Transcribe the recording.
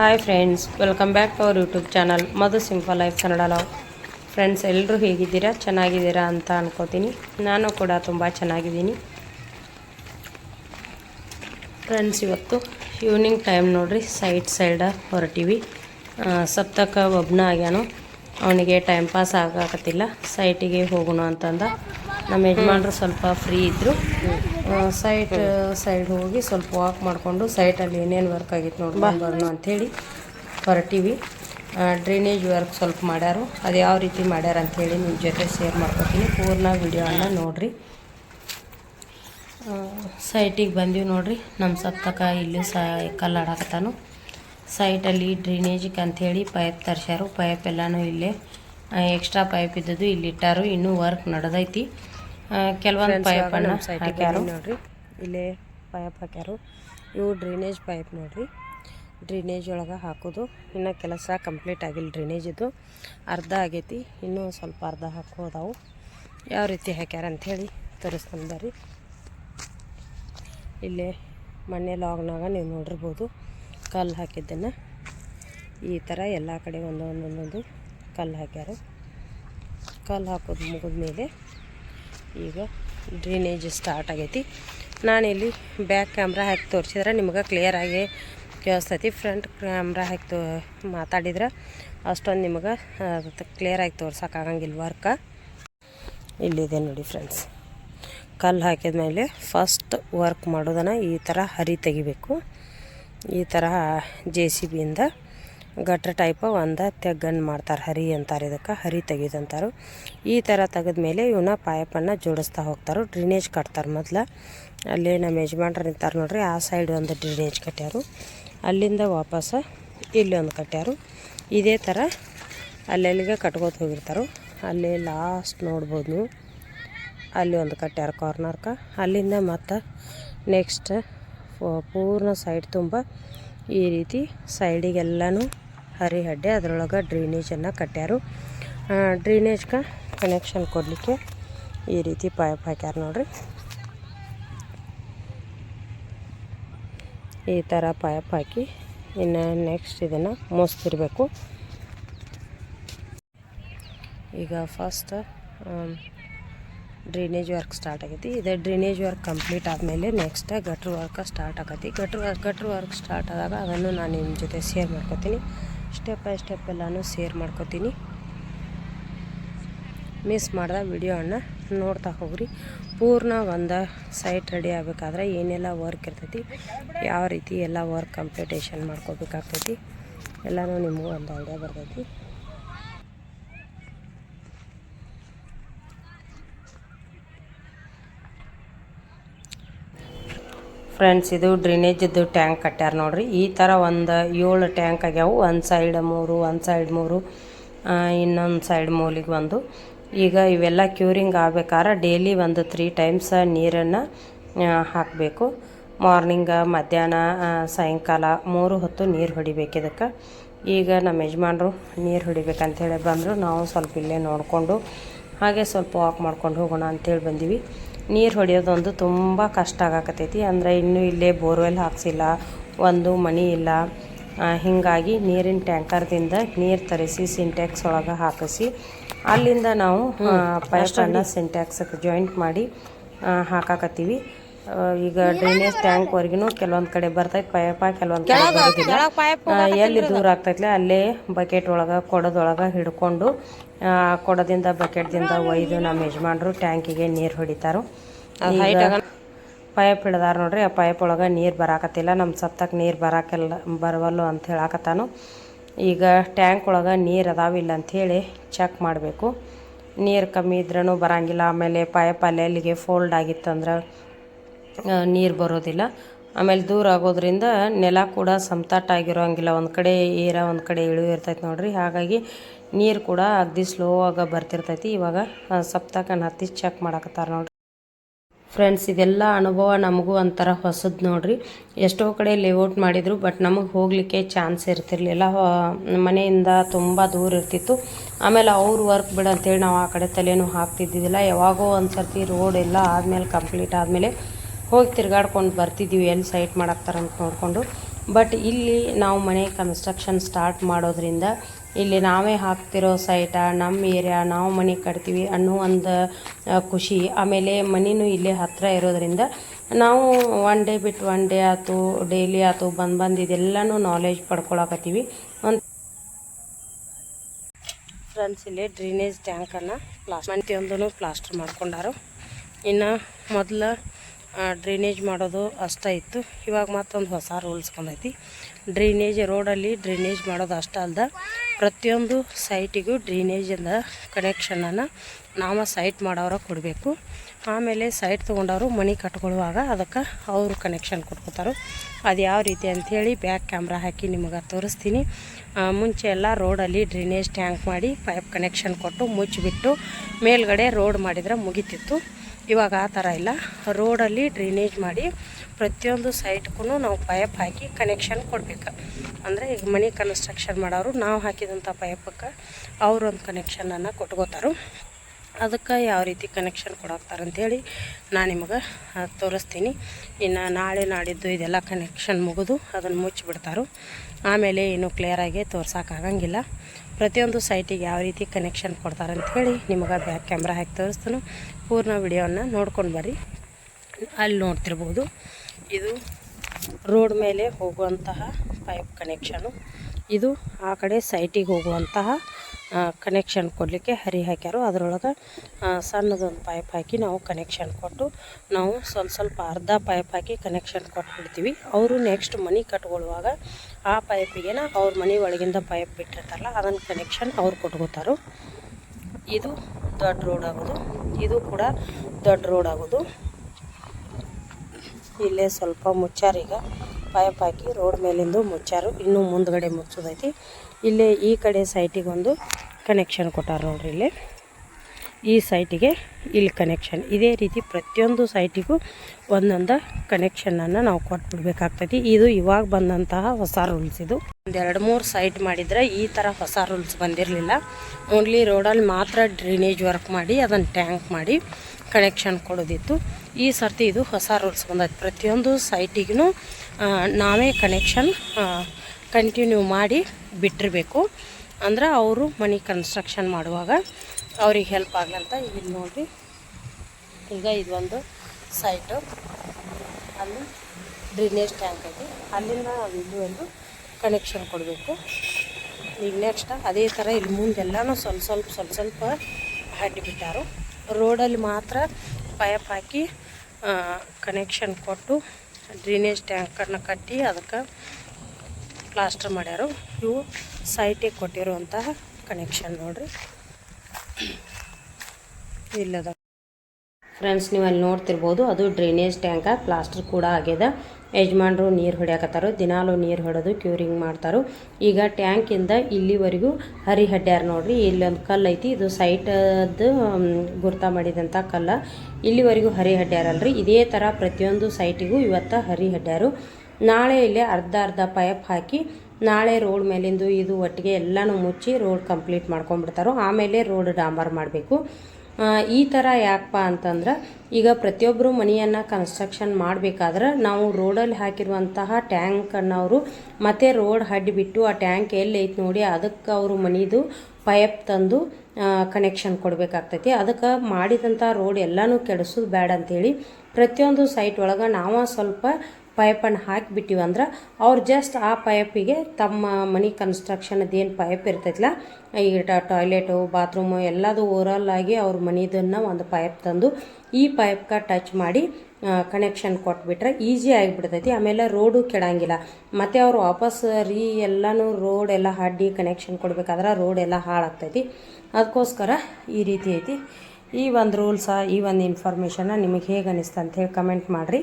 Hi friends welcome back to our YouTube channel Madhu simple life Kannada love friends ಎಲ್ಲರೂ ಹೇಗಿದ್ದೀರಾ? ಚೆನ್ನಾಗಿದ್ದೀರಾ ಅಂತ ಅನ್ಕೋತೀನಿ. ನಾನು ಕೂಡ ತುಂಬ ಚೆನ್ನಾಗಿದ್ದೀನಿ. ಫ್ರೆಂಡ್ಸ್ ಇವತ್ತು ಈವ್ನಿಂಗ್ ಟೈಮ್ ನೋಡಿರಿ ಸೈಡ್ ಸೈಡ ಹೊರಟಿವಿ. ಸಪ್ತಕ ಒಬ್ಬನ ಆಗ್ಯಾನು. ಅವನಿಗೆ ಟೈಮ್ ಪಾಸ್ ಆಗಾಕತ್ತಿಲ್ಲ. ಸೈಟಿಗೆ ಹೋಗೋಣ ಅಂತಂದ. ನಮ್ಮ ಯಜಮಾನ್ರು ಸ್ವಲ್ಪ ಫ್ರೀ ಇದ್ದರು ಸೈಟ್ ಸೈಡ್ ಹೋಗಿ ಸ್ವಲ್ಪ ವಾಕ್ ಮಾಡಿಕೊಂಡು ಸೈಟಲ್ಲಿ ಏನೇನು ವರ್ಕ್ ಆಗಿತ್ತು ನೋಡ್ಕೊಂಡು ಬರೋಣ ಅಂಥೇಳಿ ಹೊರಟಿವಿ. ಡ್ರೈನೇಜ್ ವರ್ಕ್ ಸ್ವಲ್ಪ ಮಾಡ್ಯಾರು. ಅದು ಯಾವ ರೀತಿ ಮಾಡ್ಯಾರ ಅಂಥೇಳಿ ನಿಮ್ಮ ಜೊತೆ ಶೇರ್ ಮಾಡ್ಕೊತೀನಿ. ಪೂರ್ಣ ವಿಡಿಯೋನ ನೋಡಿರಿ. ಸೈಟಿಗೆ ಬಂದೀವಿ ನೋಡ್ರಿ. ನಮ್ಮ ಸಪ್ತಕ ಇಲ್ಲಿ ಸ ಕಲ್ಲಾಡಕತ್ತಾನು ಸೈಟಲ್ಲಿ ಡ್ರೈನೇಜಿಗೆ ಅಂಥೇಳಿ ಪೈಪ್ ತರಿಸ್ಯಾರು. ಪೈಪ್ ಎಲ್ಲನೂ ಇಲ್ಲೇ. ಎಕ್ಸ್ಟ್ರಾ ಪೈಪ್ ಇದ್ದದ್ದು ಇಲ್ಲಿ ಇಟ್ಟಾರು. ಇನ್ನೂ ವರ್ಕ್ ನಡೆದೈತಿ. ಕೆಲವೊಂದು ಪೈಪ್ ಹಾಕ್ಯಾರು. ನೋಡ್ರಿ. ಇಲ್ಲೇ ಪೈಪ್ ಹಾಕ್ಯಾರು. ಇವು ಡ್ರೈನೇಜ್ ಪೈಪ್ ನೋಡ್ರಿ. ಡ್ರೈನೇಜ್ ಒಳಗೆ ಹಾಕೋದು. ಇನ್ನು ಕೆಲಸ ಕಂಪ್ಲೀಟ್ ಆಗಿಲ್ಲ ಡ್ರೈನೇಜಿದು ಅರ್ಧ ಆಗೈತಿ. ಇನ್ನೂ ಸ್ವಲ್ಪ ಅರ್ಧ ಹಾಕೋದಾವು ಯಾವ ರೀತಿ ಹಾಕ್ಯಾರ ಅಂಥೇಳಿ ತೋರಿಸ್ತಾನೆ ಬರ್ರಿ ಇಲ್ಲೇ ಮನೆ ಲಾಗ್ನಾಗ ನೀವು ನೋಡಿರ್ಬೋದು. ಕಲ್ಲು ಹಾಕಿದ್ದನ್ನು. ಈ ಥರ ಎಲ್ಲ ಕಡೆ ಒಂದೊಂದು ಒಂದೊಂದು ಕಲ್ಲು ಹಾಕ್ಯಾರ. ಕಲ್ಲು ಹಾಕೋದು ಮುಗಿದ ಮೇಲೆ ಈಗ ಡ್ರೈನೇಜ್ ಸ್ಟಾರ್ಟ್ ಆಗೈತಿ. ನಾನಿಲ್ಲಿ ಬ್ಯಾಕ್ ಕ್ಯಾಮ್ರಾ ಹಾಕಿ ತೋರಿಸಿದ್ರೆ ನಿಮ್ಗೆ ಕ್ಲಿಯರಾಗಿ ಕೇಳಿಸ್ತೈತಿ. ಫ್ರಂಟ್ ಕ್ಯಾಮ್ರಾ ಹಾಕಿ ತೋ ಮಾತಾಡಿದ್ರೆ ಅಷ್ಟೊಂದು ನಿಮಗೆ ಕ್ಲಿಯರಾಗಿ ತೋರ್ಸೋಕ್ಕಾಗಂಗಿಲ್ಲ ವರ್ಕ ಇಲ್ಲಿದೆ ನೋಡಿ ಫ್ರೆಂಡ್ಸ್ ಕಲ್ಲು ಹಾಕಿದ ಮೇಲೆ ಫಸ್ಟ್ ವರ್ಕ್ ಮಾಡೋದನ್ನು ಈ ಥರ ಹರಿ ತೆಗಿಬೇಕು. ಈ ಥರ ಜೆ ಸಿ ಬಿಯಿಂದ ಗಟ್ರ ಟೈಪ್ ಒಂದು ತೆಗ್ಗನ್ನು ಮಾಡ್ತಾರೆ, ಹರಿ ಅಂತಾರೆ ಇದಕ್ಕೆ, ಹರಿ ತೆಗೆದಂತಾರು ಈ ಥರ ತೆಗೆದ್ಮೇಲೆ ಇವನ್ನ ಪೈಪನ್ನು ಜೋಡಿಸ್ತಾ ಹೋಗ್ತಾರೆ. ಡ್ರೈನೇಜ್ ಕಟ್ತಾರೆ ಮೊದಲು. ಅಲ್ಲಿ ನಮ್ಮ ಯಜಮಾನ್ರು ನಿಂತಾರೆ ನೋಡ್ರಿ, ಆ ಸೈಡ್ ಒಂದು ಡ್ರೈನೇಜ್ ಕಟ್ಟ್ಯಾರು ಅಲ್ಲಿಂದ ವಾಪಸ್ ಇಲ್ಲಿ ಒಂದು ಕಟ್ಟ್ಯಾರು ಇದೇ ಥರ ಅಲ್ಲೆಲ್ಲಿಗೆ ಕಟ್ಕೋತ ಹೋಗಿರ್ತಾರೆ. ಅಲ್ಲಿ ಲಾಸ್ಟ್ ನೋಡ್ಬೋದು ನೀವು. ಅಲ್ಲಿ ಒಂದು ಕಟ್ಟ್ಯಾರ ಕಾರ್ನರ್ಕ ಅಲ್ಲಿಂದ ಮತ್ತು ನೆಕ್ಸ್ಟ್ ಪೂರ್ಣ ಸೈಡ್ ತುಂಬ ಈ ರೀತಿ ಸೈಡಿಗೆಲ್ಲನೂ ಹರಿಹಡ್ಡೆ, ಅದರೊಳಗೆ ಡ್ರೈನೇಜನ್ನು ಕಟ್ಟ್ಯಾರು ಡ್ರೈನೇಜ್ಗೆ ಕನೆಕ್ಷನ್ ಕೊಡಲಿಕ್ಕೆ ಈ ರೀತಿ ಪೈಪ್ ಹಾಕ್ಯಾರ ನೋಡ್ರಿ. ಈ ಥರ ಪೈಪ್ ಹಾಕಿ ಇನ್ನು ನೆಕ್ಸ್ಟ್ ಇದನ್ನು ಮೋಸ್ತಿರಬೇಕು. ಈಗ ಫಸ್ಟ್ ಡ್ರೈನೇಜ್ ವರ್ಕ್ ಸ್ಟಾರ್ಟ್ ಆಗೈತಿ. ಇದು ಡ್ರೈನೇಜ್ ವರ್ಕ್ ಕಂಪ್ಲೀಟ್ ಆದಮೇಲೆ ನೆಕ್ಸ್ಟ್ ಗಟ್ರ್ ವರ್ಕ್ ಸ್ಟಾರ್ಟ್ ಆಗೈತಿ. Gutter work gutter work start ಆದಾಗ ಅದನ್ನು ನಾನು ನಿಮ್ಮ ಜೊತೆ ಶೇರ್ ಮಾಡ್ಕೊತೀನಿ. ಸ್ಟೆಪ್ ಬೈ ಸ್ಟೆಪ್ ಎಲ್ಲನೂ ಶೇರ್ ಮಾಡ್ಕೊತೀನಿ. ಮಿಸ್ ಮಾಡ್ದ ವಿಡಿಯೋನ ನೋಡ್ತಾ ಹೋಗ್ರಿ. ಪೂರ್ಣ ಒಂದು ಸೈಟ್ ರೆಡಿ ಆಗಬೇಕಾದ್ರೆ ಏನೆಲ್ಲ ವರ್ಕ್ ಇರ್ತೈತಿ, ಯಾವ ರೀತಿ ಎಲ್ಲ ವರ್ಕ್ ಕಂಪ್ಲೀಟೇಷನ್ ಮಾಡ್ಕೋಬೇಕಾಗ್ತೈತಿ, ಎಲ್ಲನೂ ನಿಮಗೂ ಒಂದು ಐಡಿಯಾ ಬರ್ತೈತಿ. ಫ್ರೆಂಡ್ಸ್, ಇದು ಡ್ರೈನೇಜ್ದು ಟ್ಯಾಂಕ್ ಕಟ್ಟ್ಯಾರ ನೋಡ್ರಿ. ಈ ಥರ ಒಂದು ಏಳು ಟ್ಯಾಂಕ್ ಆಗ್ಯಾವು. ಒಂದು ಸೈಡ್ ಮೂರು, ಒಂದು ಸೈಡ್ ಮೂರು ಇನ್ನೊಂದು ಸೈಡ್ ಮೂಲಿಗೆ ಒಂದು. ಈಗ ಇವೆಲ್ಲ ಕ್ಯೂರಿಂಗ್ ಆಗ್ಬೇಕಾದ್ರೆ ಡೈಲಿ ಒಂದು ತ್ರೀ ಟೈಮ್ಸ್ ನೀರನ್ನು ಹಾಕಬೇಕು. ಮಾರ್ನಿಂಗ, ಮಧ್ಯಾಹ್ನ ಸಾಯಂಕಾಲ ಮೂರು ಹೊತ್ತು ನೀರು ಹೊಡಿಬೇಕು ಇದಕ್ಕೆ. ಈಗ ನಮ್ಮ ಯಜಮಾನರು ನೀರು ಹೊಡಿಬೇಕಂತೇಳಿ ಬಂದರು. ನಾವು ಸ್ವಲ್ಪ ಇಲ್ಲೇ ನೋಡಿಕೊಂಡು, ಹಾಗೆ ಸ್ವಲ್ಪ ವಾಕ್ ಮಾಡ್ಕೊಂಡು ಹೋಗೋಣ ಅಂತೇಳಿ ಬಂದೀವಿ. ನೀರು ಹೊಡೆಯೋದೊಂದು ತುಂಬ ಕಷ್ಟ ಆಗಾಕತ್ತೈತಿ. ಅಂದರೆ ಇನ್ನೂ ಇಲ್ಲೇ ಬೋರ್ವೆಲ್ ಹಾಕ್ಸಿಲ್ಲ ಒಂದು ಮಣಿ ಇಲ್ಲ. ಹೀಗಾಗಿ ನೀರಿನ ಟ್ಯಾಂಕರ್ದಿಂದ ನೀರು ತರಿಸಿ ಸಿಂಟ್ಯಾಕ್ಸ್ ಒಳಗೆ ಹಾಕಿಸಿ ಅಲ್ಲಿಂದ ನಾವು ಪೈಪನ್ನು ಸಿಂಟ್ಯಾಕ್ಸಕ್ಕೆ ಜಾಯಿಂಟ್ ಮಾಡಿ ಹಾಕಕತ್ತೀವಿ. ಈಗ ಡ್ರೈನೇಜ್ ಟ್ಯಾಂಕ್ವರೆಗೂ ಕೆಲವೊಂದು ಕಡೆ ಬರ್ತೈತೆ ಪೈಪ ಕೆಲವೊಂದು ಕಡೆ ಬರೋದಿಲ್ಲ. ಎಲ್ಲಿ ದೂರ ಆಗ್ತೈತ್ಲೆ ಅಲ್ಲೇ ಬಕೆಟ್ ಒಳಗೆ ಕೊಡದೊಳಗೆ ಹಿಡ್ಕೊಂಡು ಕೊಡದಿಂದ ಬಕೆಟ್ದಿಂದ ಒಯ್ದು ನಮ್ಮ ಯಜಮಾನ್ರು ಟ್ಯಾಂಕಿಗೆ ನೀರು ಹೊಡಿತಾರು. ಪೈಪ್ ಹಿಡ್ದಾರ ನೋಡ್ರಿ ಆ ಪೈಪ್ ಒಳಗೆ ನೀರು ಬರಾಕತ್ತಿಲ್ಲ ನಮ್ಮ ಸತ್ತಕ್ಕೆ ನೀರು ಬರಾಕಲ್ಲ ಬರವಲ್ಲು ಅಂತ ಹೇಳಾಕತ್ತಾನು. ಈಗ ಟ್ಯಾಂಕ್ ಒಳಗೆ ನೀರು ಅದಾವಿಲ್ಲ ಅಂಥೇಳಿ ಚೆಕ್ ಮಾಡಬೇಕು. ನೀರು ಕಮ್ಮಿ ಇದ್ರೂ ಬರಂಗಿಲ್ಲ ಆಮೇಲೆ ಪೈಪ್ ಅಲ್ಲಿ ಅಲ್ಲಿಗೆ ಫೋಲ್ಡ್ ಆಗಿತ್ತಂದ್ರೆ ನೀರು ಬರೋದಿಲ್ಲ. ಆಮೇಲೆ ದೂರ ಆಗೋದ್ರಿಂದ ನೆಲ ಕೂಡ ಸಮತಟ್ಟಾಗಿರೋಂಗಿಲ್ಲ ಒಂದು ಕಡೆ ಏರ, ಒಂದು ಕಡೆ ಇಳು ಇರ್ತೈತೆ ನೋಡಿರಿ. ಹಾಗಾಗಿ ನೀರು ಕೂಡ ಅಗ್ದಿ ಸ್ಲೋ ಆಗಿ ಬರ್ತಿರ್ತೈತಿ. ಇವಾಗ ಸಪ್ತಾಕನ ಹತ್ತಿ ಚೆಕ್ ಮಾಡಕತ್ತಾರ ನೋಡ್ರಿ. ಫ್ರೆಂಡ್ಸ್ ಇದೆಲ್ಲ ಅನುಭವ ನಮಗೂ ಒಂಥರ ಹೊಸದು ನೋಡ್ರಿ. ಎಷ್ಟೋ ಕಡೆ ಲೇಔಟ್ ಮಾಡಿದ್ರು ಬಟ್ ನಮಗೆ ಹೋಗಲಿಕ್ಕೆ ಚಾನ್ಸ್ ಇರ್ತಿರ್ಲಿಲ್ಲ. ಮನೆಯಿಂದ ತುಂಬ ದೂರ ಇರ್ತಿತ್ತು. ಆಮೇಲೆ ಅವ್ರು ವರ್ಕ್ ಬಿಡು ಅಂತೇಳಿ ನಾವು ಆ ಕಡೆ ತಲೆನೂ ಹಾಕ್ತಿದ್ದಿದ್ದಿಲ್ಲ ಯಾವಾಗೋ ಒಂದು ಸರ್ತಿ ರೋಡ್ ಎಲ್ಲ ಆದಮೇಲೆ ಕಂಪ್ಲೀಟ್ ಆದಮೇಲೆ ಹೋಗಿ ತಿರ್ಗಾಡ್ಕೊಂಡು ಬರ್ತಿದ್ದೀವಿ ಎಲ್ಲಿ ಸೈಟ್ ಮಾಡಾಕ್ತಾರಂತ ನೋಡಿಕೊಂಡು. ಬಟ್ ಇಲ್ಲಿ ನಾವು ಮನೆ ಕನ್ಸ್ಟ್ರಕ್ಷನ್ ಸ್ಟಾರ್ಟ್ ಮಾಡೋದ್ರಿಂದ ಇಲ್ಲಿ ನಾವೇ ಹಾಕ್ತಿರೋ ಸೈಟ ನಮ್ಮ ಏರಿಯಾ ನಾವು ಮನೆ ಕಟ್ತೀವಿ ಅನ್ನೋ ಒಂದು ಖುಷಿ. ಆಮೇಲೆ ಮನೆಯೂ ಇಲ್ಲೇ ಹತ್ತಿರ ಇರೋದ್ರಿಂದ ನಾವು ಒನ್ ಡೇ ಬಿಟ್ಟು ಒನ್ ಡೇ ಆಯ್ತು ಡೈಲಿ ಆಯ್ತು ಬಂದು ಬಂದು ಇದೆಲ್ಲನೂ ನಾಲೆಜ್ ಪಡ್ಕೊಳಕತ್ತೀವಿ. ಒಂದು ಫ್ರೆಂಡ್ಸ್ ಇಲ್ಲಿ ಡ್ರೈನೇಜ್ ಟ್ಯಾಂಕನ್ನು ಪ್ಲಾಸ್ ಪ್ರತಿಯೊಂದೂ ಪ್ಲಾಸ್ಟರ್ ಮಾಡ್ಕೊಂಡಾರು. ಇನ್ನು ಮೊದಲು ಡ್ರೈನೇಜ್ ಮಾಡೋದು ಅಷ್ಟೇ ಇತ್ತು. ಇವಾಗ ಮತ್ತೊಂದು ಹೊಸ ರೂಲ್ಸ್ ಬಂದೈತಿ ಡ್ರೈನೇಜ್ ರೋಡಲ್ಲಿ ಡ್ರೈನೇಜ್ ಮಾಡೋದು ಅಷ್ಟೇ ಅಲ್ದ ಪ್ರತಿಯೊಂದು ಸೈಟಿಗೂ ಡ್ರೈನೇಜಿಂದ ಕನೆಕ್ಷನನ್ನು ನಾವು ಸೈಟ್ ಮಾಡೋರ ಕೊಡಬೇಕು. ಆಮೇಲೆ ಸೈಟ್ ತೊಗೊಂಡವರು ಮನೆ ಕಟ್ಕೊಳ್ಳುವಾಗ ಅದಕ್ಕೆ ಅವರು ಕನೆಕ್ಷನ್ ಕೊಟ್ಕೋತಾರೆ. ಅದು ಯಾವ ರೀತಿ ಅಂಥೇಳಿ ಬ್ಯಾಕ್ ಕ್ಯಾಮ್ರಾ ಹಾಕಿ ನಿಮಗೆ ತೋರಿಸ್ತೀನಿ. ಮುಂಚೆ ಎಲ್ಲ ರೋಡಲ್ಲಿ ಡ್ರೈನೇಜ್ ಟ್ಯಾಂಕ್ ಮಾಡಿ ಪೈಪ್ ಕನೆಕ್ಷನ್ ಕೊಟ್ಟು ಮುಚ್ಚಿಬಿಟ್ಟು ಮೇಲ್ಗಡೆ ರೋಡ್ ಮಾಡಿದ್ರೆ ಮುಗಿತಿತ್ತು. ಇವಾಗ ಆ ಥರ ಇಲ್ಲ. ರೋಡಲ್ಲಿ ಡ್ರೈನೇಜ್ ಮಾಡಿ ಪ್ರತಿಯೊಂದು ಸೈಟ್ಗೂ ನಾವು ಪೈಪ್ ಹಾಕಿ ಕನೆಕ್ಷನ್ ಕೊಡ್ಬೇಕು. ಅಂದರೆ ಈಗ ಮನೆ ಕನ್ಸ್ಟ್ರಕ್ಷನ್ ಮಾಡೋರು ನಾವು ಹಾಕಿದಂಥ ಪೈಪಕ್ಕೆ ಅವ್ರೊಂದು ಕನೆಕ್ಷನನ್ನು ಕೊಟ್ಕೋತಾರು. ಅದಕ್ಕೆ ಯಾವ ರೀತಿ ಕನೆಕ್ಷನ್ ಕೊಡಾಕ್ತಾರೆ ಅಂತೇಳಿ ನಾನು ನಿಮಗೆ ತೋರಿಸ್ತೀನಿ. ಇನ್ನು ನಾಳೆ ನಾಡಿದ್ದು ಇದೆಲ್ಲ ಕನೆಕ್ಷನ್ ಮುಗಿದು ಅದನ್ನು ಮುಚ್ಚಿಬಿಡ್ತಾರೆ. ಆಮೇಲೆ ಏನು ಕ್ಲಿಯರಾಗಿ ತೋರ್ಸೋಕ್ಕಾಗಂಗಿಲ್ಲ ಪ್ರತಿಯೊಂದು ಸೈಟಿಗೆ ಯಾವ ರೀತಿ ಕನೆಕ್ಷನ್ ಕೊಡ್ತಾರೆ ಅಂಥೇಳಿ ನಿಮಗೆ ಬ್ಯಾಕ್ ಕ್ಯಾಮ್ರಾ ಹಾಕಿ ತೋರಿಸ್ತಾನು. ಪೂರ್ಣ ವಿಡಿಯೋವನ್ನು ನೋಡ್ಕೊಂಡು ಬರ್ರಿ. ಅಲ್ಲಿ ನೋಡ್ತಿರ್ಬೋದು. ಇದು ರೋಡ್ ಮೇಲೆ ಹೋಗುವಂತಹ ಪೈಪ್ ಕನೆಕ್ಷನು ಇದು ಆ ಕಡೆ ಸೈಟಿಗೆ ಹೋಗುವಂತಹ ಕನೆಕ್ಷನ್ ಕೊಡಲಿಕ್ಕೆ ಹರಿ ಹಾಕ್ಯಾರು. ಅದರೊಳಗೆ ಸಣ್ಣದೊಂದು ಪೈಪ್ ಹಾಕಿ ನಾವು ಕನೆಕ್ಷನ್ ಕೊಟ್ಟು, ನಾವು ಸ್ವಲ್ಪ ಸ್ವಲ್ಪ ಅರ್ಧ ಪೈಪ್ ಹಾಕಿ ಕನೆಕ್ಷನ್ ಕೊಟ್ಬಿಡ್ತೀವಿ. ಅವರು ನೆಕ್ಸ್ಟ್ ಮನೆ ಕಟ್ಕೊಳ್ಳುವಾಗ ಆ ಪೈಪಿಗೆನ ಅವ್ರ ಮನೆ ಒಳಗಿಂದ ಪೈಪ್ ಬಿಟ್ಟಿರ್ತಾರಲ್ಲ ಅದನ್ನ ಕನೆಕ್ಷನ್ ಅವ್ರು ಕೊಟ್ಕೋತಾರೋ. ಇದು ದೊಡ್ಡ ರೋಡ್ ಆಗೋದು. ಇದು ಕೂಡ ದೊಡ್ಡ ರೋಡ್ ಆಗೋದು. ಇಲ್ಲೇ ಸ್ವಲ್ಪ ಮುಚ್ಚಾರೀಗ ಪೈಪ್ ಹಾಕಿ ರೋಡ್ ಮೇಲಿಂದು ಮುಚ್ಚಾರು. ಇನ್ನೂ ಮುಂದ್ಗಡೆ ಮುಚ್ಚೋದೈತಿ. ಇಲ್ಲೇ ಈ ಕಡೆ ಸೈಟಿಗೊಂದು ಕನೆಕ್ಷನ್ ಕೊಟ್ಟಾರ ನೋಡ್ರಿ ಇಲ್ಲಿ. ಈ ಸೈಟಿಗೆ ಇಲ್ಲಿ ಕನೆಕ್ಷನ್ ಇದೇ ರೀತಿ ಪ್ರತಿಯೊಂದು ಸೈಟಿಗೂ ಒಂದೊಂದು ಕನೆಕ್ಷನನ್ನು ನಾವು ಕೊಟ್ಬಿಡ್ಬೇಕಾಗ್ತೈತಿ. ಇದು ಇವಾಗ ಬಂದಂತಹ ಹೊಸ ರೂಲ್ಸ್ ಇದು. ಒಂದು ಎರಡು ಮೂರು ಸೈಟ್ ಮಾಡಿದರೆ ಈ ಥರ ಹೊಸ ರೂಲ್ಸ್ ಬಂದಿರಲಿಲ್ಲ. ಓನ್ಲಿ ರೋಡಲ್ಲಿ ಮಾತ್ರ ಡ್ರೈನೇಜ್ ವರ್ಕ್ ಮಾಡಿ, ಅದನ್ನು ಟ್ಯಾಂಕ್ ಮಾಡಿ ಕನೆಕ್ಷನ್ ಕೊಡೋದಿತ್ತು. ಈ ಸರ್ತಿ ಇದು ಹೊಸ ರೂಲ್ಸ್ ಬಂದೈತೆ. ಪ್ರತಿಯೊಂದು ಸೈಟಿಗೂ ನಾವೇ ಕನೆಕ್ಷನ್ ಕಂಟಿನ್ಯೂ ಮಾಡಿ ಬಿಟ್ಟಿರಬೇಕು. ಅಂದ್ರೆ ಅವರು ಮನೆ ಕನ್ಸ್ಟ್ರಕ್ಷನ್ ಮಾಡುವಾಗ ಅವ್ರಿಗೆ ಹೆಲ್ಪ್ ಆಗ್ಲಂತ ಇಲ್ಲಿ ನೋಡಿರಿ ಈಗ ಇದೊಂದು ಸೈಟು ಅಲ್ಲಿ ಡ್ರೈನೇಜ್ ಟ್ಯಾಂಕ್ ಐತಿ ಅಲ್ಲಿಂದ ಇದು ಒಂದು ಕನೆಕ್ಷನ್ ಕೊಡಬೇಕು. ಈಗ ನೆಕ್ಸ್ಟ್ ಅದೇ ಥರ ಇಲ್ಲಿ ಮುಂದೆಲ್ಲನೂ ಸ್ವಲ್ಪ ಸ್ವಲ್ಪ ಸ್ವಲ್ಪ ಸ್ವಲ್ಪ ಹಡ್ಡಿಬಿಟ್ಟಾರು ರೋಡಲ್ಲಿ ಮಾತ್ರ ಪೈಪ್ ಹಾಕಿ ಕನೆಕ್ಷನ್ ಕೊಟ್ಟು ಡ್ರೈನೇಜ್ ಟ್ಯಾಂಕನ್ನು ಕಟ್ಟಿ ಅದಕ್ಕೆ ಪ್ಲಾಸ್ಟರ್ ಮಾಡ್ಯಾರು. ಇವು ಸೈಟಿಗೆ ಕೊಟ್ಟಿರುವಂತಹ ಕನೆಕ್ಷನ್ ನೋಡ್ರಿ. ಇಲ್ಲದ. ಫ್ರೆಂಡ್ಸ್ ನೀವು ಅಲ್ಲಿ ನೋಡ್ತಿರ್ಬೋದು, ಅದು ಡ್ರೈನೇಜ್ ಟ್ಯಾಂಕ ಪ್ಲಾಸ್ಟರ್ ಕೂಡ ಆಗ್ಯದ ಯಜಮಾನ್ರು ನೀರು ಹೊಡ್ಯಾಕತ್ತಾರು, ದಿನಾಲು ನೀರು ಹೊಡೆದು ಕ್ಯೂರಿಂಗ್ ಮಾಡ್ತಾರೋ. ಈಗ ಟ್ಯಾಂಕಿಂದ ಇಲ್ಲಿವರೆಗೂ ಹರಿ ಹಡ್ಡ್ಯಾರ ನೋಡ್ರಿ, ಇಲ್ಲೊಂದು ಕಲ್ಲು ಐತಿ, ಇದು ಸೈಟದ್ದು ಗುರ್ತ ಮಾಡಿದಂಥ ಕಲ್ಲ. ಇಲ್ಲಿವರೆಗೂ ಹರಿ ಇದೇ ಥರ ಪ್ರತಿಯೊಂದು ಸೈಟಿಗೂ ಇವತ್ತು ಹರಿ ಹಡ್ಡ್ಯಾರು ನಾಳೆ ಇಲ್ಲಿ ಅರ್ಧ ಅರ್ಧ ಪೈಪ್ ಹಾಕಿ ನಾಳೆ ರೋಡ್ ಮೇಲಿಂದು ಇದು ಒಟ್ಟಿಗೆ ಎಲ್ಲನೂ ಮುಚ್ಚಿ ರೋಡ್ ಕಂಪ್ಲೀಟ್ ಮಾಡ್ಕೊಂಡ್ಬಿಡ್ತಾರೋ, ಆಮೇಲೆ ರೋಡ್ ಡಾಂಬರ್ ಮಾಡಬೇಕು. ಈ ಥರ ಯಾಕಪ್ಪ ಅಂತಂದ್ರೆ, ಈಗ ಪ್ರತಿಯೊಬ್ಬರು ಮನೆಯನ್ನು ಕನ್ಸ್ಟ್ರಕ್ಷನ್ ಮಾಡಬೇಕಾದ್ರೆ ನಾವು ರೋಡಲ್ಲಿ ಹಾಕಿರುವಂತಹ ಟ್ಯಾಂಕನ್ನು ಅವರು ಮತ್ತೆ ರೋಡ್ ಬಿಟ್ಟು ಆ ಟ್ಯಾಂಕ್ ಎಲ್ಲೈತೆ ನೋಡಿ ಅದಕ್ಕೆ ಅವರು ಮನೆದು ಪೈಪ್ ತಂದು ಕನೆಕ್ಷನ್ ಕೊಡಬೇಕಾಗ್ತೈತಿ. ಅದಕ್ಕೆ ಮಾಡಿದಂಥ ರೋಡ್ ಎಲ್ಲನೂ ಕೆಡಿಸೋದು ಬೇಡ ಅಂತೇಳಿ ಪ್ರತಿಯೊಂದು ಸೈಟ್ ಒಳಗೆ ನಾವು ಸ್ವಲ್ಪ ಪೈಪನ್ನು ಹಾಕಿಬಿಟ್ಟಿವಿ ಅಂದ್ರೆ ಅವ್ರು ಜಸ್ಟ್ ಆ ಪೈಪಿಗೆ ತಮ್ಮ ಮನೆ ಕನ್ಸ್ಟ್ರಕ್ಷನ್ದು ಏನು ಪೈಪ್ ಇರ್ತೈತಲ್ಲ ಈಗ ಟಾಯ್ಲೆಟು ಬಾತ್ರೂಮು ಎಲ್ಲದು ಓವರಾಲ್ ಆಗಿ ಅವ್ರ ಮನೆದನ್ನು ಒಂದು ಪೈಪ್ ತಂದು ಈ ಪೈಪ್ಗೆ ಟಚ್ ಮಾಡಿ ಕನೆಕ್ಷನ್ ಕೊಟ್ಬಿಟ್ರೆ ಈಸಿ ಆಗಿಬಿಡ್ತೈತಿ. ಆಮೇಲೆ ರೋಡು ಕೆಡಂಗಿಲ್ಲ. ಮತ್ತು ಅವ್ರು ವಾಪಸ್ ರೀ ಎಲ್ಲನೂ ರೋಡ್ ಎಲ್ಲ ಅಡ್ಡಿ ಕನೆಕ್ಷನ್ ಕೊಡ್ಬೇಕಾದ್ರೆ ರೋಡ್ ಎಲ್ಲ ಹಾಳಾಗ್ತೈತಿ. ಅದಕ್ಕೋಸ್ಕರ ಈ ರೀತಿ ಐತಿ. ಈ ಒಂದು ರೂಲ್ಸ ಈ ಒಂದು ಇನ್ಫಾರ್ಮೇಷನ್ನ ನಿಮಗೆ ಹೇಗೆ ಅನಿಸ್ತು ಅಂತ ಹೇಳಿ ಕಮೆಂಟ್ ಮಾಡಿರಿ.